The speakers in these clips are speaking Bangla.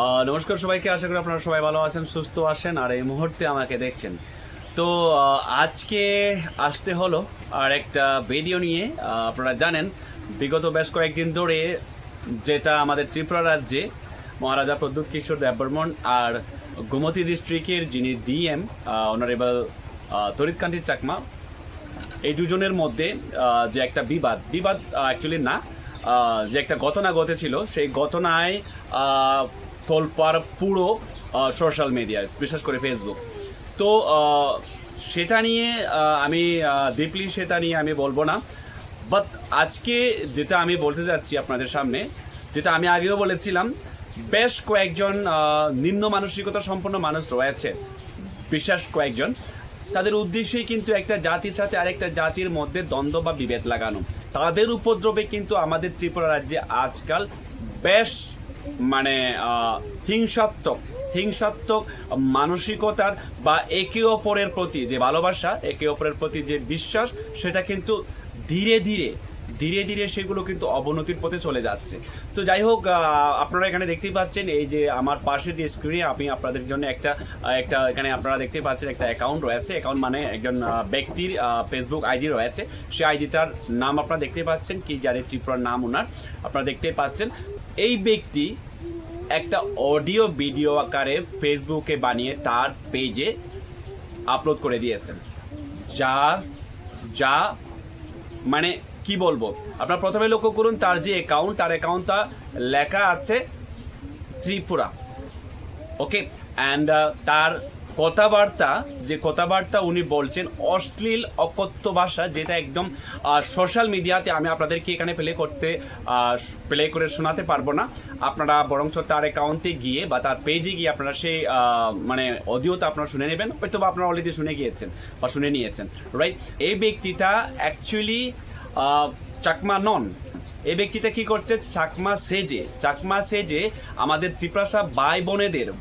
নমস্কার সবাইকে, আশা করি আপনারা সবাই ভালো আছেন, সুস্থ আছেন, আর এই মুহূর্তে আমাকে দেখছেন। তো আজকে আসতে হলো আর একটা ভিডিও নিয়ে আপনারা জানেন, বিগত বেশ কয়েকদিন ধরে যেটা আমাদের ত্রিপুরা রাজ্যে মহারাজা প্রদ্যুৎ কিশোর দেববর্মন আর গোমতী ডিস্ট্রিক্টের যিনি ডিএম অনারেবল তরিৎকান্তি চাকমা, এই দুজনের মধ্যে যে একটা বিবাদ বিবাদ অ্যাকচুয়ালি না যে একটা ঘটনা ঘটেছিল, সেই ঘটনায় তোলপাড় পুরো সোশ্যাল মিডিয়ায় বিশেষ করে ফেসবুক তো সেটা নিয়ে আমি ডিপলি সেটা নিয়ে আমি বলব না। বাট আজকে যেটা আমি বলতে যাচ্ছি আপনাদের সামনে, যেটা আমি আগেও বলেছিলাম, বেশ কয়েকজন নিম্ন মানসিকতা সম্পন্ন মানুষ রয়েছে। বিশেষ কয়েকজন। তাদের উদ্দেশ্যই কিন্তু একটা জাতির সাথে আরেকটা জাতির মধ্যে দ্বন্দ্ব বা বিভেদ লাগানো। তাদের উপদ্রবে কিন্তু আমাদের ত্রিপুরা রাজ্যে আজকাল বেশ মানে হিংসাত্মক হিংসাত্মক মানসিকতার বা একে অপরের প্রতি যে ভালোবাসা, একে অপরের প্রতি যে বিশ্বাস, সেটা কিন্তু ধীরে ধীরে ধীরে ধীরে সেগুলো কিন্তু অবনতির পথে চলে যাচ্ছে। তো যাই হোক আপনারা এখানে দেখতেই পাচ্ছেন এই যে আমার পাশে যে স্ক্রিনে আমি আপনাদের জন্য একটা একটা এখানে আপনারা দেখতে পাচ্ছেন একটা অ্যাকাউন্ট রয়েছে। অ্যাকাউন্ট মানে একজন ব্যক্তির ফেসবুক আইডি রয়েছে। সেই আইডিটার নাম আপনারা দেখতে পাচ্ছেন, কি জানে ত্রিপুরার নাম ওনার। আপনারা দেখতে পাচ্ছেন। এই ব্যক্তি একটা অডিও ভিডিও আকারে ফেসবুকে বানিয়ে তার পেজে আপলোড করে দিয়েছেন। যা যা মানে কি বলব? আপনার প্রথমে লক্ষ্য করুন, তার যে অ্যাকাউন্ট তার অ্যাকাউন্টটা লেখা আছে ত্রিপুরা। ওকে অ্যান্ড তার কথাবার্তা, যে কথাবার্তা উনি বলছেন, অশ্লীল, অকথ্য ভাষা, যেটা একদম সোশ্যাল মিডিয়াতে আমি আপনাদেরকে এখানে প্লে করতে প্লে করে শোনাতে পারব না। আপনারা বরঞ্চ তার অ্যাকাউন্টে গিয়ে বা তার পেজে গিয়ে আপনারা সেই মানে অডিওটা আপনারা শুনে নেবেন। হয়তো বা আপনারা অলরেডি শুনে গিয়েছেন বা শুনে নিয়েছেন রাইট এই ব্যক্তিটা অ্যাকচুয়ালি চাকমা নন। এই ব্যক্তিটা কি করছে? চাকমা সেজে চাকমা সেজে আমাদের ত্রিপুরাসা ভাই বোনেদের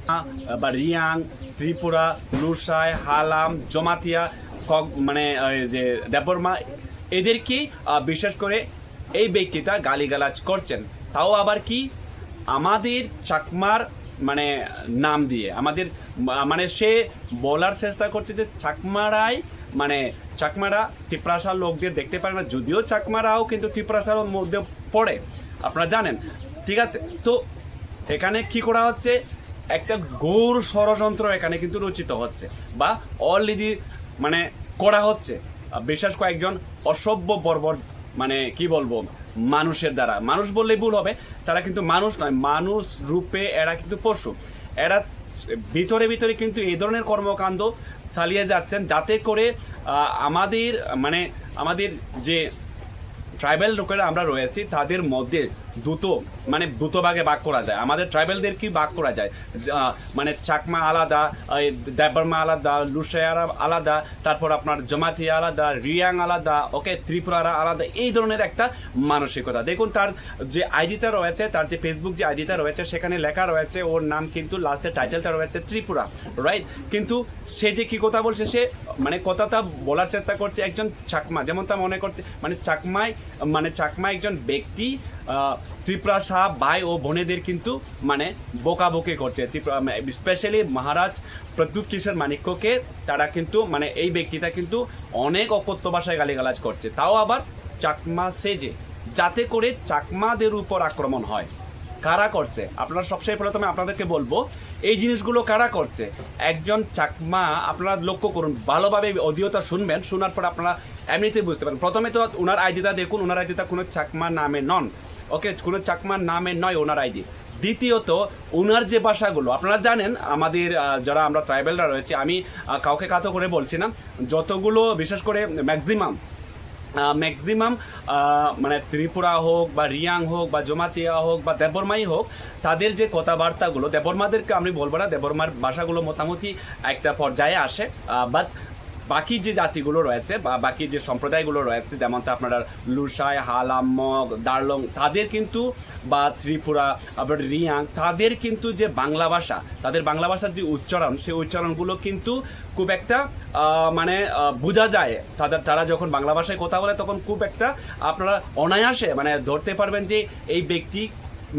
বা রিয়াং, ত্রিপুরা, লুসাই, হালাম, জমাতিয়া কক- মানে যে দেববর্মা, এদেরকে বিশেষ করে এই ব্যক্তিটা গালিগালাজ করছেন। তাও আবার কি? আমাদের চাকমার মানে নাম দিয়ে, আমাদের মানে সে বলার চেষ্টা করছে যে চাকমারাই মানে চাকমারা ত্রিপ্রাসার লোকদের দেখতে পারে না। যদিও চাকমারাও কিন্তু ত্রিপ্রাসার মধ্যে পড়ে, আপনারা জানেন। ঠিক আছে, তো এখানে কি করা হচ্ছে? একটা গৌর ষড়যন্ত্র এখানে কিন্তু রচিত হচ্ছে বা অলরেডি মানে করা হচ্ছে। বিশেষ কয়েকজন অসভ্য বর্বর মানে কি বলব, মানুষের দ্বারা। মানুষ বললেই ভুল হবে, তারা কিন্তু মানুষ নয়, মানুষ রূপে এরা কিন্তু পশু। এরা ভিতরে ভিতরে কিন্তু এই ধরনের কর্মকাণ্ড চালিয়ে যাচ্ছেন যাতে করে আমাদের মানে আমাদের যে ট্রাইবেল লোকেরা আমরা রয়েছি তাদের মধ্যে দ্রুত মানে দ্রুত ভাগে ভাগ করা যায়। আমাদের ট্রাইবেলদের কি ভাগ করা যায়? মানে চাকমা আলাদা, এই দেববর্মা আলাদা, লুসায়ারা আলাদা, তারপর আপনার জমাতি আলাদা, রিয়াং আলাদা, ওকে, ত্রিপুরারা আলাদা, এই ধরনের একটা মানসিকতা। দেখুন, তার যে আইডিটা রয়েছে, তার যে ফেসবুক যে আইডিটা রয়েছে, সেখানে লেখা রয়েছে, ওর নাম কিন্তু লাস্টের টাইটেলটা রয়েছে ত্রিপুরা রাইট কিন্তু সে যে কি কথা বলছে, সে মানে কথাটা বলার চেষ্টা করছে একজন চাকমা যেমন তা মনে করছে মানে চাকমায় মানে চাকমা একজন ব্যক্তি ত্রিপুরা শাহ ভাই ও বোনেদের কিন্তু মানে বোকাবোকি করছে। স্পেশালি মহারাজ প্রদ্যুৎ কিশোর মানিক্যকে, তারা কিন্তু মানে এই ব্যক্তিটা কিন্তু অনেক অকথ্য ভাষায় গালিগালাজ করছে। তাও আবার চাকমা সেজে, যাতে করে চাকমাদের উপর আক্রমণ হয়। কারা করছে? আপনারা সবসময় প্রথমে আপনাদেরকে বলব, এই জিনিসগুলো কারা করছে? একজন চাকমা, আপনারা লক্ষ্য করুন, ভালোভাবে অডিওটা শুনবেন, শোনার পর আপনারা এমনিতেই বুঝতে পারেন প্রথমে তো ওনার আইডিটা দেখুন, ওনার আইডিটা কোনো চাকমা নামে নন। ওকে কোনো চাকমার নামে নয়, ওনার আইডি। দ্বিতীয়ত ওনার যে ভাষাগুলো, আপনারা জানেন, আমাদের যারা আমরা ট্রাইবেলরা রয়েছে, আমি কাউকে কাতো করে বলছি না, যতগুলো, বিশেষ করে ম্যাক্সিমাম ম্যাক্সিমাম মানে ত্রিপুরা হোক বা রিয়াং হোক বা জমাতিয়া হোক বা দেবরমাই হোক, তাদের যে কথাবার্তাগুলো, দেবরমাদেরকে আমি বলব না, দেবরমার ভাষাগুলো মোটামুটি একটা পর্যায়ে আসে বাট বাকি যে জাতিগুলো রয়েছে বা বাকি যে সম্প্রদায়গুলো রয়েছে যেমন তা আপনারা লুসাই হালামগ দার্লং, তাদের কিন্তু বা ত্রিপুরা, আবার রিয়াং, তাদের কিন্তু যে বাংলা ভাষা, তাদের বাংলা ভাষার যে উচ্চারণ, সেই উচ্চারণগুলো কিন্তু খুব একটা মানে বোঝা যায়। তাদের, তারা যখন বাংলা ভাষায় কথা বলে, তখন খুব একটা আপনারা অনায়াসে মানে ধরতে পারবেন যে এই ব্যক্তি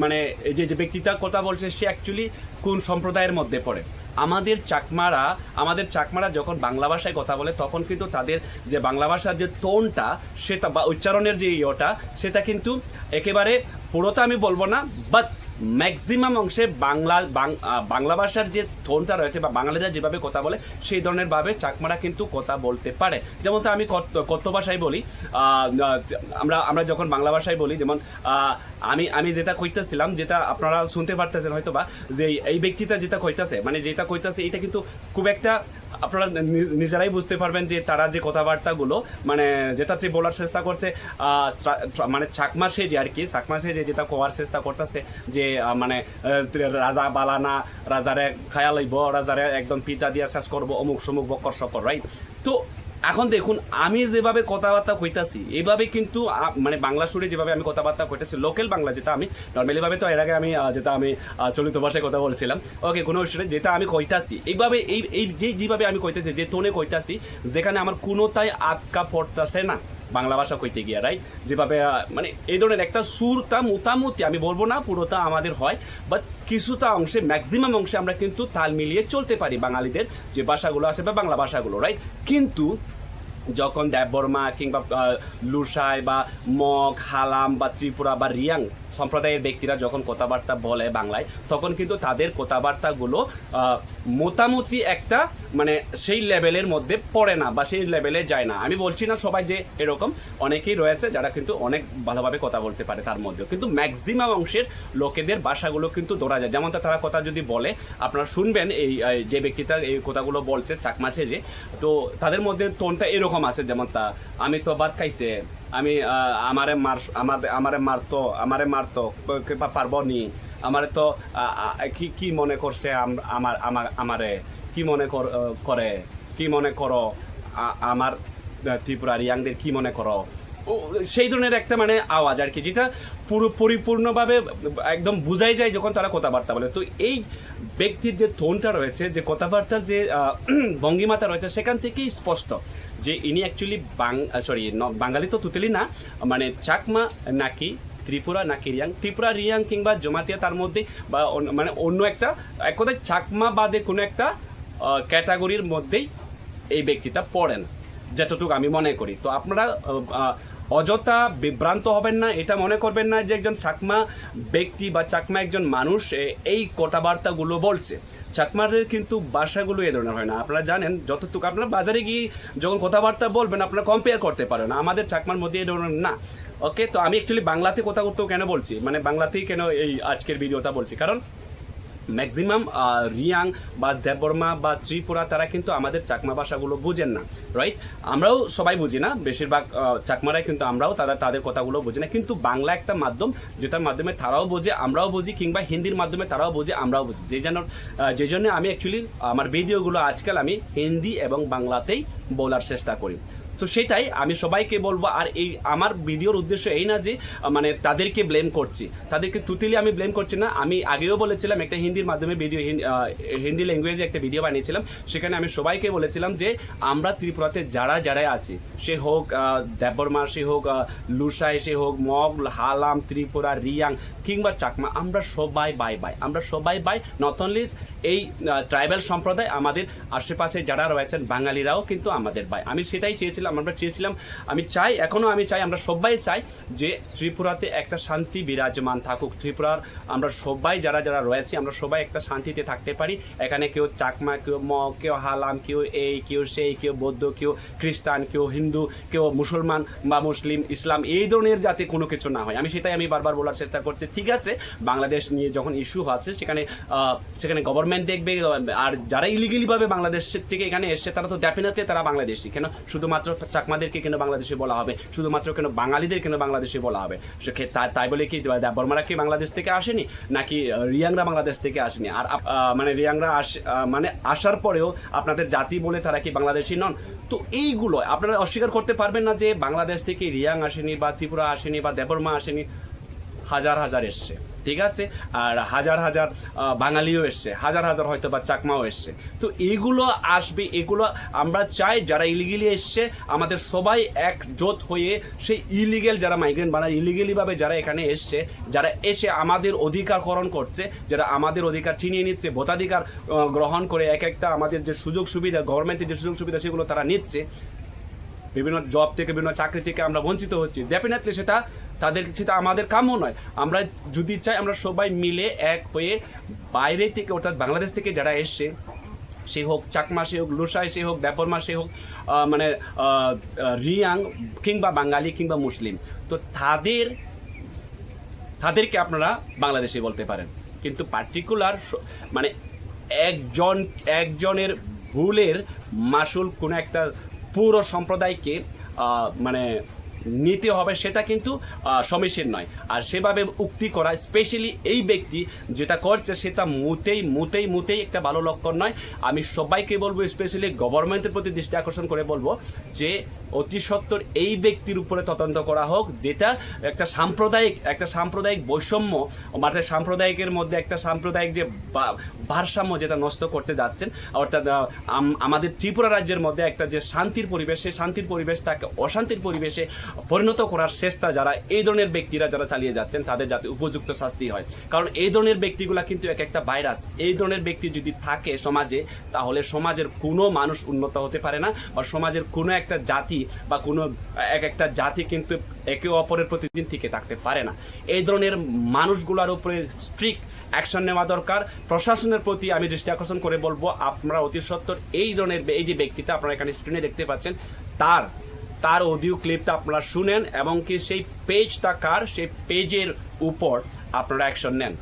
মানে যে যে ব্যক্তিটা কথা বলছে, সে অ্যাকচুয়ালি কোন সম্প্রদায়ের মধ্যে পড়ে? আমাদের চাকমারা আমাদের চাকমারা যখন বাংলা ভাষায় কথা বলে, তখন কিন্তু তাদের যে বাংলা ভাষার যে টোনটা, সেটা বা উচ্চারণের যে ইয়েটা, সেটা কিন্তু একেবারে পুরোটা আমি বলব না বাট ম্যাক্সিমাম অংশে বাংলা বাংলা ভাষার যে টোনটা রয়েছে বা বাঙালিরা যেভাবে কথা বলে, সেই ধরনের ভাবে চাকমারা কিন্তু কথা বলতে পারে। যেমন তো আমি কত ভাষায় বলি আমরা আমরা যখন বাংলা ভাষায় বলি, যেমন আমি আমি যেটা কইতেছিলাম, যেটা আপনারা শুনতে পারতেছেন হয়তো বা যে এই- ব্যক্তিটা যেটা কইতাছে মানে যেটা কইতাছে এটা কিন্তু খুব একটা আপনারা নিজেরাই বুঝতে পারবেন যে তারা যে কথাবার্তাগুলো মানে যেটা যে বলার চেষ্টা করছে মানে চাকমা সেজে আর কি, চাকমা সেজে যেটা কোয়ার চেষ্টা করতেছে, যে মানে রাজা বালানা, রাজারে খায়া লইব, রাজারে একদম পিতা দিয়া শেষ করব, অমুক সমুক বকর সকর রাইট তো এখন দেখুন, আমি যেভাবে কথাবার্তা কইতাছি এইভাবে কিন্তু মানে বাংলা সুরে যেভাবে আমি কথাবার্তা কইতাছি লোকাল বাংলা যেটা আমি নর্মালি ভাবে তো এর আগে আমি যেটা আমি চলিত ভাষায় কথা বলছিলাম ওকে কোনো বিষয়ে যেটা আমি কইতাছি, এইভাবে এই এই যে যেভাবে আমি কইতাছি, যে টোনে কইতাছি, যেখানে আমার কোনোটাই আটকা পড়তাছে না। বাংলা ভাষা কইতে গিয়া রাইট যেভাবে মানে এই ধরনের একটা সুরটা মোটামুটি আমি বলব না, পুরোটা আমাদের হয় বাট কিছুটা অংশে ম্যাক্সিমাম অংশে আমরা কিন্তু তাল মিলিয়ে চলতে পারি বাঙালিদের যে ভাষাগুলো আছে বা বাংলা ভাষাগুলো রাইট কিন্তু যখন দেববর্মা কিংবা লুসাই বা মগ, হালাম বা ত্রিপুরা বা রিয়াং সম্প্রদায়ের ব্যক্তিরা যখন কথাবার্তা বলে বাংলায়, তখন কিন্তু তাদের কথাবার্তাগুলো মোটামুটি একটা মানে সেই লেভেলের মধ্যে পড়ে না বা সেই লেভেলে যায় না। আমি বলছি না সবাই যে এরকম, অনেকেই রয়েছে যারা কিন্তু অনেক ভালোভাবে কথা বলতে পারে তার মধ্যে কিন্তু ম্যাক্সিমাম অংশের লোকেদের ভাষাগুলো কিন্তু ধরা যায়। যেমন তারা কথা যদি বলে, আপনারা শুনবেন এই যে ব্যক্তিটা এই কথাগুলো বলছে চাকমাসে যে তো তাদের মধ্যে টোনটা এরকম আছে যেমন তা আমি তো বাদ খাইছে। আমি আমারে মার আমাদের আমারে মারতো আমারে মারতো পারব নি? আমারে তো কি কি মনে করছে আম- আমার আমার, আমারে? কি মনে কর- কি মনে করো? আমার ত্রিপুরার ইয়াংদের কি মনে করো? সেই ধরনের একটা মানে আওয়াজ আর কি, যেটা পুরো পরিপূর্ণভাবে একদম বুঝাই যায় যখন তারা কথাবার্তা বলে। তো এই ব্যক্তির যে টোনটা রয়েছে, যে কথাবার্তার যে ভঙ্গিমাতা রয়েছে, সেখান থেকেই স্পষ্ট যে ইনি অ্যাকচুয়ালি বাং সরি বাঙালি তো তুতেলি না মানে চাকমা নাকি ত্রিপুরা নাকি রিয়াং, ত্রিপুরা, রিয়াং কিংবা জমাতিয়া তার মধ্যে বা মানে অন্য একটা, এক কথায় চাকমা বাদে কোনো একটা ক্যাটাগরির মধ্যেই এই ব্যক্তিটা পড়েন, যতটুকু আমি মনে করি। তো আপনারা অযথা বিভ্রান্ত হবেন না, এটা মনে করবেন না যে একজন চাকমা ব্যক্তি বা চাকমা একজন মানুষ এই কথাবার্তাগুলো বলছে। চাকমাদের কিন্তু ভাষাগুলো এ ধরনের হয় না। আপনারা জানেন, যতটুকু আপনারা বাজারে গিয়ে যখন কথাবার্তা বলবেন, আপনারা কম্পেয়ার করতে পারেন। আমাদের চাকমার মধ্যে এই ধরনের না। ওকে তো আমি অ্যাকচুয়ালি বাংলাতে কথা করতেও কেন বলছি? মানে বাংলাতেই কেন এই আজকের ভিডিওটা বলছি? কারণ ম্যাক্সিমাম রিয়াং বা দেববর্মা বা ত্রিপুরা, তারা কিন্তু আমাদের চাকমা ভাষাগুলো বুঝেন না রাইট আমরাও সবাই বুঝি না, বেশিরভাগ চাকমারাই কিন্তু আমরাও তারা, তাদের কথাগুলো বুঝি না, কিন্তু বাংলা একটা মাধ্যম, যেটার মাধ্যমে তারাও বোঝে, আমরাও বুঝি, কিংবা হিন্দির মাধ্যমে তারাও বোঝে, আমরাও বুঝি। যে জন্য যে জন্য আমি অ্যাকচুয়ালি আমার ভিডিওগুলো আজকাল আমি হিন্দি এবং বাংলাতেই বলার চেষ্টা করি। তো সেটাই আমি সবাইকে বলব, আর এই আমার ভিডিওর উদ্দেশ্য এই না যে মানে তাদেরকে ব্লেম করছি। তাদেরকে তুতিলে আমি ব্লেম করছি না। আমি আগেও বলেছিলাম একটা হিন্দির মাধ্যমে ভিডিও হিন্দি ল্যাঙ্গুয়েজে একটা ভিডিও বানিয়েছিলাম। সেখানে আমি সবাইকে বলেছিলাম যে, আমরা ত্রিপুরাতে যারা যারাই আছি, সে হোক দেববর্মা সে হোক লুসাই, সে হোক, মগ, হালাম, ত্রিপুরা, রিয়াং কিংবা চাকমা, আমরা সবাই বাই বাই। আমরা সবাই বাই। নট অনলি এই ট্রাইবাল সম্প্রদায়, আমাদের আশেপাশে যারা রয়েছেন, বাঙালিরাও কিন্তু আমাদের বাই। আমি সেটাই চেয়েছিলাম। আমরা চেয়েছিলাম, আমি চাই এখনও আমি চাই, আমরা সবাই চাই যে ত্রিপুরাতে একটা শান্তি বিরাজমান থাকুক। ত্রিপুরার আমরা সবাই যারা যারা রয়েছে, আমরা সবাই একটা শান্তিতে থাকতে পারি। এখানে কেউ চাকমা, কেউ ম কেউ হালাম, কেউ এই, কেউ সেই, কেউ বৌদ্ধ, কেউ খ্রিস্টান, কেউ হিন্দু, কেউ মুসলমান বা মুসলিম, ইসলাম, এই ধরনের যাতে কোনো কিছু না হয়। আমি সেটাই আমি বারবার বলার চেষ্টা করছি। ঠিক আছে, বাংলাদেশ নিয়ে যখন ইস্যু হচ্ছে, সেখানে সেখানে গভর্নমেন্ট দেখবে আর যারা ইলিগেলি ভাবে বাংলাদেশ থেকে এখানে এসছে, তারা তো ডেফিনেটলি তারা বাংলাদেশি, কেন? শুধুমাত্র চাকমাদেরকে কেন বাংলাদেশে বলা হবে? শুধুমাত্র কেন বাঙালিদের কেন বাংলাদেশে বলা হবে? তাই- তাই বলে কি বর্মারা কি বাংলাদেশ থেকে আসেনি? নাকি রিয়াংরা বাংলাদেশ থেকে আসেনি? আর মানে রিয়াংরা আস মানে আসার পরেও আপনাদের জাতি বলে তারা কি বাংলাদেশি নন? তো এইগুলো আপনারা অস্বীকার করতে পারবেন না যে বাংলাদেশ থেকে রিয়াং আসেনি বা ত্রিপুরা আসেনি বা দেবর্মা আসেনি। হাজার হাজার এসছে। ঠিক আছে? আর হাজার হাজার বাঙালিও এসছে। হাজার হাজার হয়তো বা চাকমাও এসছে। তো এগুলো আসবে, এগুলো আমরা চাই যারা ইলিগেলি এসছে, আমাদের সবাই একজোট হয়ে সেই ইলিগেল যারা মাইগ্রেন্ট বানায় ইলিগেলিভাবে যারা এখানে এসছে, যারা এসে আমাদের অধিকারকরণ করছে, যারা আমাদের অধিকার ছিনিয়ে নিচ্ছে, ভোটাধিকার গ্রহণ করে এক একটা আমাদের যে সুযোগ সুবিধা গভর্নমেন্টের যে সুযোগ সুবিধা, সেগুলো তারা নিচ্ছে বিভিন্ন জব থেকে, বিভিন্ন চাকরি থেকে আমরা বঞ্চিত হচ্ছি। ডেফিনেটলি সেটা তাদের, সেটা আমাদের কাম্য নয়। আমরা যদি চাই আমরা সবাই মিলে এক হয়ে বাইরে থেকে, অর্থাৎ বাংলাদেশ থেকে যারা এসছে, সে হোক চাকমা, সে হোক লুসাই, সে হোক ব্যাপরমা, সে হোক মানে রিয়াং কিংবা বাঙালি কিংবা মুসলিম, তো তাদের, তাদেরকে আপনারা বাংলাদেশে বলতে পারেন। কিন্তু পার্টিকুলার মানে একজন, একজনের ভুলের মাসুল কোনো একটা পুরো সম্প্রদায়কে মানে নিতে হবে সেটা কিন্তু সমীচীন নয়। আর সেভাবে উক্তি করা, স্পেশালি এই ব্যক্তি যেটা করছে সেটা মুতেই মুতেই মুতেই একটা ভালো লক্ষণ নয়। আমি সবাইকে বলব, স্পেশালি গভর্নমেন্টের প্রতি দৃষ্টি আকর্ষণ করে বলব যে অতি সত্বর এই ব্যক্তির উপরে তদন্ত করা হোক, যেটা একটা সাম্প্রদায়িক একটা সাম্প্রদায়িক বৈষম্য মানে সাম্প্রদায়িকের মধ্যে একটা সাম্প্রদায়িক যে ভারসাম্য যেটা নষ্ট করতে যাচ্ছেন, অর্থাৎ আমাদের ত্রিপুরা রাজ্যের মধ্যে একটা যে শান্তির পরিবেশ, সেই শান্তির পরিবেশ তাকে অশান্তির পরিবেশে পরিণত করার চেষ্টা যারা এই ধরনের ব্যক্তিরা যারা চালিয়ে যাচ্ছেন, তাদের যাতে উপযুক্ত শাস্তি হয়। কারণ এই ধরনের ব্যক্তিগুলা কিন্তু এক একটা ভাইরাস। এই ধরনের ব্যক্তি যদি থাকে সমাজে, তাহলে সমাজের কোনো মানুষ উন্নত হতে পারে না, বা সমাজের কোনো একটা জাতি বা কোনো এক একটা জাতি কিন্তু একে অপরের প্রতিদিন থেকে থাকতে পারে না। এই ধরনের মানুষগুলোর উপরে স্ট্রিক্ট অ্যাকশন নেওয়া দরকার। প্রশাসনের প্রতি আমি দৃষ্টি আকর্ষণ করে বলব, আপনারা অতি সত্তর এই ধরনের এই যে ব্যক্তিটা আপনারা এখানে স্ক্রিনে দেখতে পাচ্ছেন, তার তার অডিও ক্লিপটা আপনারা শুনেন এবং কি সেই পেজটা কার? সেই পেজের উপর আপনারা অ্যাকশন নেন।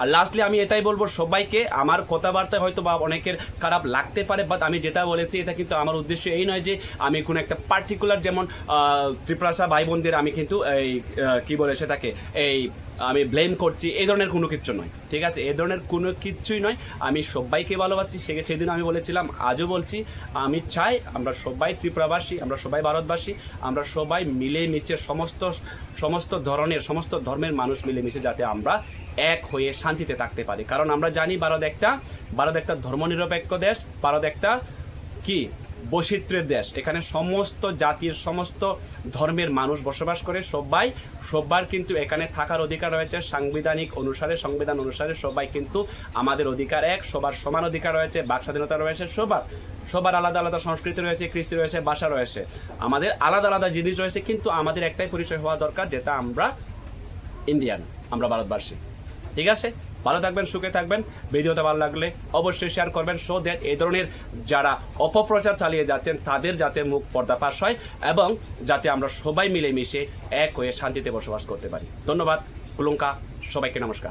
আর লাস্টলি আমি এটাই বলব সবাইকে, আমার কথাবার্তায় হয়তো বা অনেকের খারাপ লাগতে পারে বাট আমি যেটা বলেছি, এটা কিন্তু আমার উদ্দেশ্য এই নয় যে আমি কোনো একটা পার্টিকুলার যেমন ত্রিপ্রাসা ভাই বোনদের আমি কিন্তু এই কী বলে সেটাকে, এই আমি ব্লেম করছি, এই ধরনের কোনো কিচ্ছু নয়, ঠিক আছে? এই ধরনের কোনো কিচ্ছুই নয়। আমি সবাইকে ভালোবাসি, সে সেদিন আমি বলেছিলাম, আজও বলছি, আমি চাই আমরা সবাই ত্রিপুরাবাসী, আমরা সবাই ভারতবাসী, আমরা সবাই মিলে মিশে সমস্ত সমস্ত ধরনের, সমস্ত ধর্মের মানুষ মিলেমিশে যাতে আমরা এক হয়ে শান্তিতে থাকতে পারি। কারণ আমরা জানি, ভারত একটা ভারত একটা ধর্মনিরপেক্ষ দেশ, ভারত একটা কি? বৈচিত্র্যের দেশ। এখানে সমস্ত জাতির, সমস্ত ধর্মের মানুষ বসবাস করে সবাই। সবার কিন্তু এখানে থাকার অধিকার রয়েছে। সাংবিধানিক অনুসারে, সংবিধান অনুসারে সবাই কিন্তু আমাদের অধিকার এক। সবার সমান অধিকার রয়েছে, বাক স্বাধীনতা রয়েছে, সবার। সবার আলাদা আলাদা সংস্কৃতি রয়েছে, কৃষ্টি রয়েছে, ভাষা রয়েছে। আমাদের আলাদা আলাদা জিনিস রয়েছে, কিন্তু আমাদের একটাই পরিচয় হওয়া দরকার, যেটা আমরা ইন্ডিয়ান আমরা ভারতবাসী। ঠিক আছে? ভালো থাকবেন, সুখে থাকবেন। ভিডিওটা ভালো লাগলে অবশ্যই শেয়ার করবেন সো দ্যাট এই ধরনের যারা অপপ্রচার চালিয়ে যাচ্ছেন, তাদের যাতে মুখ পর্দাপাশ হয় এবং যাতে আমরা সবাই মিলেমিশে এক হয়ে শান্তিতে বসবাস করতে পারি। ধন্যবাদ, কুলঙ্কা, সবাইকে নমস্কার।